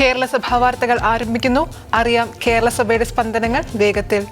കേരള സഭാ വാർത്തകൾ ആരംഭിക്കുന്നു. അറിയാം കേരളസഭയുടെ സ്പന്ദനങ്ങൾ വേഗത്തിൽ.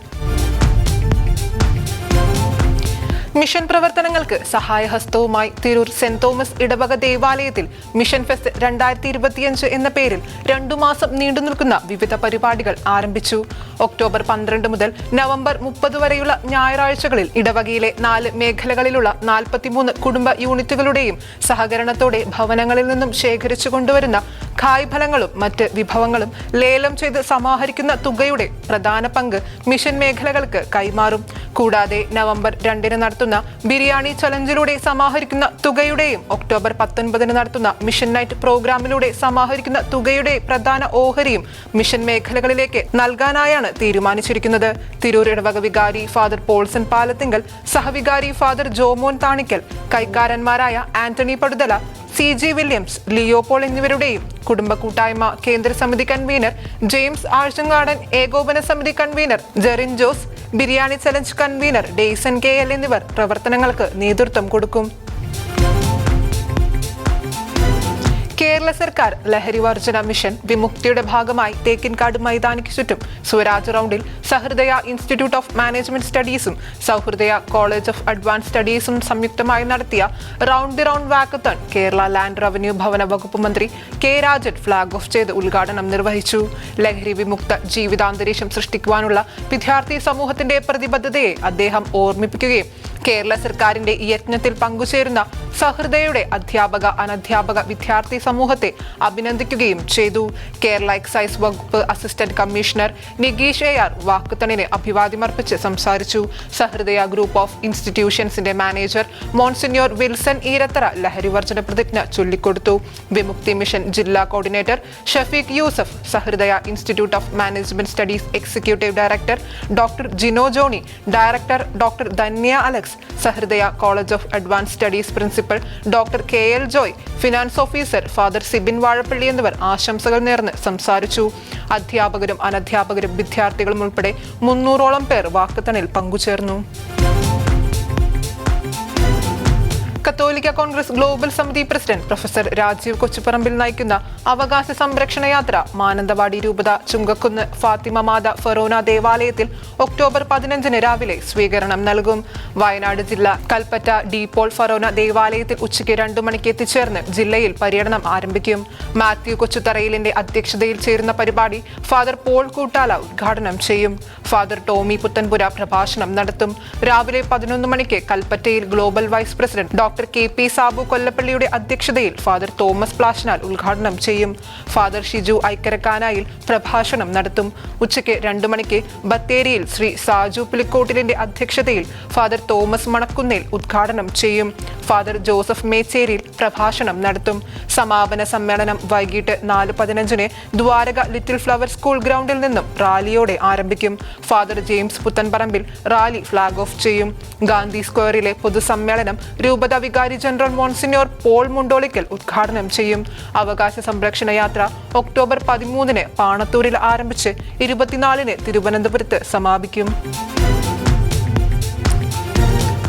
മിഷൻ പ്രവർത്തനങ്ങൾക്ക് സഹായഹസ്തവുമായി തിരൂർ സെന്റ് തോമസ് ഇടവക ദേവാലയത്തിൽ മിഷൻ ഫെസ്റ്റ് രണ്ടായിരത്തി ഇരുപത്തിയഞ്ച് എന്ന പേരിൽ രണ്ടു മാസം നീണ്ടു നിൽക്കുന്ന വിവിധ പരിപാടികൾ ആരംഭിച്ചു. ഒക്ടോബർ പന്ത്രണ്ട് മുതൽ നവംബർ മുപ്പത് വരെയുള്ള ഞായറാഴ്ചകളിൽ ഇടവകയിലെ നാല് മേഖലകളിലുള്ള നാൽപ്പത്തിമൂന്ന് കുടുംബ യൂണിറ്റുകളുടെയും സഹകരണത്തോടെ ഭവനങ്ങളിൽ നിന്നും ശേഖരിച്ചു കൊണ്ടുവരുന്ന കായ്ഫലങ്ങളും മറ്റ് വിഭവങ്ങളും ലേലം ചെയ്ത് സമാഹരിക്കുന്ന തുകയുടെ പ്രധാന പങ്ക് മിഷൻ മേഖലകൾക്ക് കൈമാറും. കൂടാതെ നവംബർ രണ്ടിന് നടത്തുന്ന ബിരിയാണി ചലഞ്ചിലൂടെ സമാഹരിക്കുന്ന തുകയുടെയും ഒക്ടോബർ പത്തൊൻപതിന് നടത്തുന്ന മിഷൻ നൈറ്റ് പ്രോഗ്രാമിലൂടെ സമാഹരിക്കുന്ന തുകയുടെ പ്രധാന ഓഹരിയും മിഷൻ മേഖലകളിലേക്ക് നൽകാനായാണ് തീരുമാനിച്ചിരിക്കുന്നത്. തിരൂർ ഇടവക വികാരി ഫാദർ പോൾസൺ പാലത്തിങ്കൽ സഹവികാരി father Jomon Thanikkal കൈക്കാരന്മാരായ Antony Paduthala C G Williams Leopold എന്നിവരുടെയും കുടുംബ കൂട്ടായ്മ കേന്ദ്ര സമിതി കൺവീനർ ജെയിംസ് ആഴ്ചങ്ങാടൻ ഏകോപന സമിതി convener Jerin Jose biryani challenge convener Daison K L എന്നിവർ പ്രവർത്തനങ്ങൾക്ക് നേതൃത്വം കൊടുക്കും. കേരള സർക്കാർ ലഹരി വർജന മിഷൻ വിമുക്തിയുടെ ഭാഗമായി തേക്കിൻകാട് മൈതാനിക്ക് ചുറ്റും സ്വരാജ് റൗണ്ടിൽ സഹൃദയ ഇൻസ്റ്റിറ്റ്യൂട്ട് ഓഫ് മാനേജ്മെന്റ് സ്റ്റഡീസും സൗഹൃദയ കോളേജ് ഓഫ് അഡ്വാൻസ് സ്റ്റഡീസും സംയുക്തമായി നടത്തിയ round the round walkathon Kerala land revenue ഭവന വകുപ്പ് മന്ത്രി കെ രാജൻ ഫ്ളാഗ് ഓഫ് ചെയ്ത് ഉദ്ഘാടനം നിർവഹിച്ചു. ലഹരി വിമുക്ത ജീവിതാന്തരീക്ഷം സൃഷ്ടിക്കുവാനുള്ള വിദ്യാർത്ഥി സമൂഹത്തിന്റെ പ്രതിബദ്ധതയെ അദ്ദേഹം ഓർമ്മിപ്പിക്കുകയും കേരള സർക്കാരിന്റെ യജ്ഞത്തിൽ പങ്കുചേരുന്ന സഹൃദയുടെ അധ്യാപക അനധ്യാപക വിദ്യാർത്ഥി സമൂഹത്തെ അഭിനന്ദിക്കുകയും ചെയ്തു. കേരള എക്സൈസ് വകുപ്പ് assistant commissioner Nigeesh A R വാക്കുത്തണിന് അഭിവാദ്യമർപ്പിച്ച് സംസാരിച്ചു. സഹൃദയ ഗ്രൂപ്പ് ഓഫ് ഇൻസ്റ്റിറ്റ്യൂഷൻസിന്റെ മാനേജർ മോൺസിന്യോർ വിൽസൺ ഈരത്തറ ലഹരി വർജന പ്രതിജ്ഞ ചൊല്ലിക്കൊടുത്തു. വിമുക്തി മിഷൻ ജില്ലാ coordinator Shafeeq Yusuf Sahrudaya institute of management studies executive director doctor Jino Johny director doctor Dhanya Alex Sahrudaya college of advance studies principal doctor K L Joy finance officer father Sibin Vazhappally എന്നിവർ ആശംസകൾ നേർന്ന് സംസാരിച്ചു. അധ്യാപകരും അനധ്യാപകരും വിദ്യാർത്ഥികളും ഉൾപ്പെടെ മുന്നൂറോളം പേർ വാക്കത്തണിൽ പങ്കുചേർന്നു. കത്തോലിക്ക കോൺഗ്രസ് ഗ്ലോബൽ സമിതി പ്രസിഡന്റ് പ്രൊഫസർ രാജീവ് കൊച്ചുപറമ്പിൽ നയിക്കുന്ന അവകാശ സംരക്ഷണ യാത്ര മാനന്തവാടി രൂപത ചുങ്കക്കുന്ന് ഫാത്തിമ മാത ഫെറോന ദേവാലയത്തിൽ ഒക്ടോബർ പതിനഞ്ചിന് രാവിലെ സ്വീകരണം നൽകും. വയനാട് ജില്ല കൽപ്പറ്റ ഡീപോൾ ഫെറോന ദേവാലയത്തിൽ ഉച്ചയ്ക്ക് രണ്ടു മണിക്ക് എത്തിച്ചേർന്ന് ജില്ലയിൽ പര്യടനം ആരംഭിക്കും. മാത്യു കൊച്ചുതറയിലിന്റെ അധ്യക്ഷതയിൽ ചേരുന്ന പരിപാടി ഫാദർ പോൾ കൂട്ടാല ഉദ്ഘാടനം ചെയ്യും. ഫാദർ ടോമി പുത്തൻപുര പ്രഭാഷണം നടത്തും. രാവിലെ പതിനൊന്ന് മണിക്ക് കൽപ്പറ്റയിൽ global vice president doctor K P Sabu കൊല്ലപ്പള്ളിയുടെ അധ്യക്ഷതയിൽ ഫാദർ തോമസ് പ്ലാഷനാൽ ഉദ്ഘാടനം ചെയ്യും. ഫാദർ ഷിജു ഐക്കരക്കാനായിൽ പ്രഭാഷണം നടത്തും. ഉച്ചയ്ക്ക് രണ്ടു മണിക്ക് ബത്തേരിയിൽ ശ്രീ സാജു പുലിക്കോട്ടിലിന്റെ അധ്യക്ഷതയിൽ ഫാദർ തോമസ് മണക്കുന്നിൽ ഉദ്ഘാടനം ചെയ്യും. ഫാദർ ജോസഫ് മേച്ചേരിയിൽ പ്രഭാഷണം നടത്തും. സമാപന സമ്മേളനം വൈകിട്ട് നാല് പതിനഞ്ചിന് ദ്വാരക ലിറ്റിൽ ഫ്ലവർ സ്കൂൾ ഗ്രൗണ്ടിൽ നിന്നും റാലിയോടെ ആരംഭിക്കും. Father James Puthanparambil rally flag off ചെയ്യും. ഗാന്ധി സ്ക്വയറിലെ പൊതുസമ്മേളനം രൂപത വികാരി ജനറൽ മോൺസിനോർ പോൾ മുണ്ടോളിക്കൽ ഉദ്ഘാടനം ചെയ്യും. അവകാശ സംരക്ഷണ യാത്ര ഒക്ടോബർ പതിമൂന്നിന് പാണത്തൂരിൽ ആരംഭിച്ച് ഇരുപത്തിനാലിന് തിരുവനന്തപുരത്ത് സമാപിക്കും.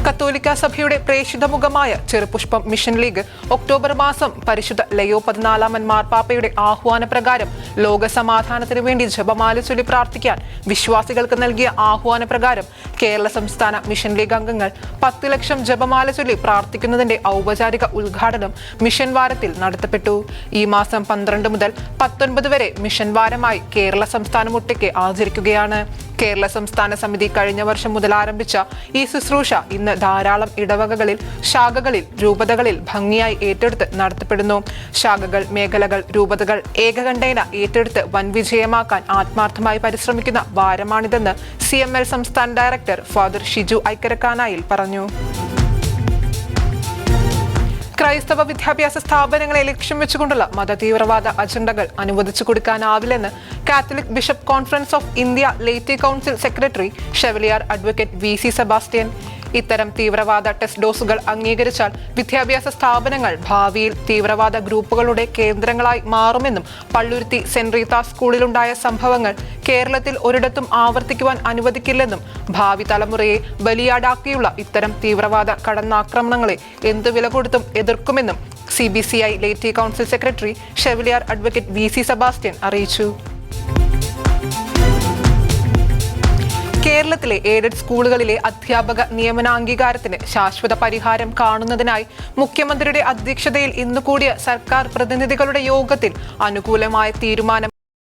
കത്തോലിക്ക സഭയുടെ പ്രേക്ഷിത മുഖമായ ചെറുപുഷ്പം മിഷൻ ലീഗ് ഒക്ടോബർ മാസം പരിശുദ്ധ ലയോ പതിനാലാമൻ മാർപ്പാപ്പയുടെ ആഹ്വാന പ്രകാരം ലോകസമാധാനത്തിനു വേണ്ടി ജപമാല ചൊല്ലി പ്രാർത്ഥിക്കാൻ വിശ്വാസികൾക്ക് നൽകിയ ആഹ്വാന പ്രകാരം കേരള സംസ്ഥാന മിഷൻ ലീഗ് അംഗങ്ങൾ പത്ത് ലക്ഷം ജപമാല ചൊല്ലി പ്രാർത്ഥിക്കുന്നതിന്റെ ഔപചാരിക ഉദ്ഘാടനം മിഷൻ വാരത്തിൽ നടത്തപ്പെട്ടു. ഈ മാസം പന്ത്രണ്ട് മുതൽ പത്തൊൻപത് വരെ മിഷൻ വാരമായി കേരള സംസ്ഥാനം ഒട്ടിക്ക് ആചരിക്കുകയാണ്. കേരള സംസ്ഥാന സമിതി കഴിഞ്ഞ വർഷം മുതൽ ആരംഭിച്ച ഈ ശുശ്രൂഷ ഇന്ന് ധാരാളം ഇടവകകളിൽ ശാഖകളിൽ രൂപതകളിൽ ഭംഗിയായി ഏറ്റെടുത്ത് നടത്തപ്പെടുന്നു. ശാഖകൾ മേഖലകൾ രൂപതകൾ ഏകകണ്ഠേന ഏറ്റെടുത്ത് വൻ വിജയമാക്കാൻ ആത്മാർത്ഥമായി പരിശ്രമിക്കുന്ന വാരമാണിതെന്ന് സി സംസ്ഥാന ഡയറക്ടർ ഫാദർ ഷിജു ഐക്കരക്കാനായിൽ പറഞ്ഞു. ക്രൈസ്തവ വിദ്യാഭ്യാസ സ്ഥാപനങ്ങളെ ലക്ഷ്യം വെച്ചുകൊണ്ടുള്ള മതതീവ്രവാദ അജണ്ടകൾ അനുവദിച്ചു കൊടുക്കാനാവില്ലെന്ന് Catholic bishop conference of India laity council secretary chevalier advocate V C Sebastian ഇത്തരം തീവ്രവാദ ടെസ്റ്റ് ഡോസുകൾ അംഗീകരിച്ചാൽ വിദ്യാഭ്യാസ സ്ഥാപനങ്ങൾ ഭാവിയിൽ തീവ്രവാദ ഗ്രൂപ്പുകളുടെ കേന്ദ്രങ്ങളായി മാറുമെന്നും പള്ളുരുത്തി സെന്റ് റീത്ത സ്കൂളിലുണ്ടായ സംഭവങ്ങൾ കേരളത്തിൽ ഒരിടത്തും ആവർത്തിക്കുവാൻ അനുവദിക്കില്ലെന്നും ഭാവി തലമുറയെ ബലിയാടാക്കിയുള്ള ഇത്തരം തീവ്രവാദ കടന്നാക്രമണങ്ങളെ എന്തു വില കൊടുത്തും എതിർക്കുമെന്നും C B C I laity council secretary chevalier advocate V C Sebastian അറിയിച്ചു. കേരളത്തിലെ എയ്ഡഡ് സ്കൂളുകളിലെ അധ്യാപക നിയമനാംഗീകാരത്തിന് ശാശ്വത പരിഹാരം കാണുന്നതിനായി മുഖ്യമന്ത്രിയുടെ അധ്യക്ഷതയിൽ ഇന്ന് കൂടിയ സർക്കാർ പ്രതിനിധികളുടെ യോഗത്തിൽ അനുകൂലമായ തീരുമാനം